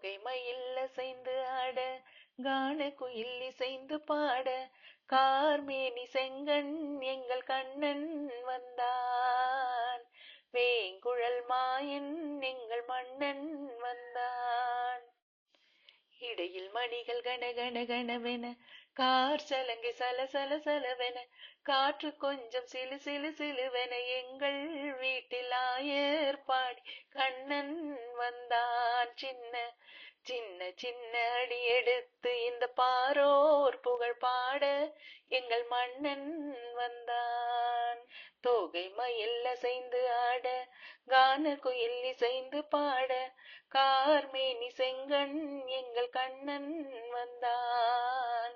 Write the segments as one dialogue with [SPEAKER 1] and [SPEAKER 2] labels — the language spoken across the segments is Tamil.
[SPEAKER 1] தோகை மயில் அசைந்து ஆட கான குயில் இசைந்து பாட கார்மேனி செங்கண் எங்கள் கண்ணன் வந்தான். வேங்குழல் மாயன் எங்கள் மன்னன் வந்தான். இடையில் மணிகள் கன கன கனவென கார் சலங்கை சல சல சலவென காற்று கொஞ்சம் சிலு சிலு சிலுவென எங்கள் வீட்டில் ஆயர் பாடி கண்ணன் வந்தான். சின்ன சின்ன சின்ன அடி எடுத்து இந்த பாரோர் புகழ் பாட எங்கள் மன்னன் வந்தான். தோகை மயில் அசைந்து ஆட கான குயில் இசைந்து பாட கார்மேனி செங்கண் எங்கள் கண்ணன் வந்தான்.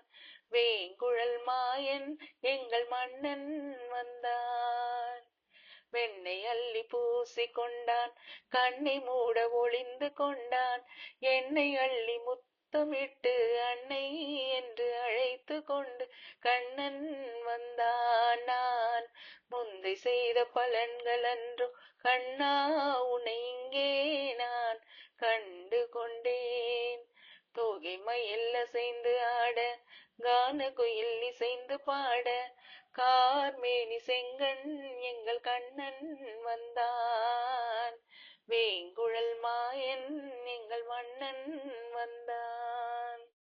[SPEAKER 1] வேங்குழல் மாயன் எங்கள் மன்னன் வந்தான். வெண்ணை பூசி கொண்டான் கண்ணை மூட ஒளிந்து கொண்டான். எண்ணெய் அள்ளி முத்தமிட்டு அன்னை என்று அழைத்து கொண்டு கண்ணன் வந்தான். நான் முந்தை செய்த பலன்கள் அன்றோ கண்ணா உன்னை இங்கே நான் கண்டு கொண்டேன். தோகை மயில் அசைந்து ஆட கான குயில் இசைந்து பாட கார்மேனி செங்கண் எங்கள் கண்ணன் வந்தான். வேங்குழல் மாயன் எங்கள் மன்னன் வந்தான்.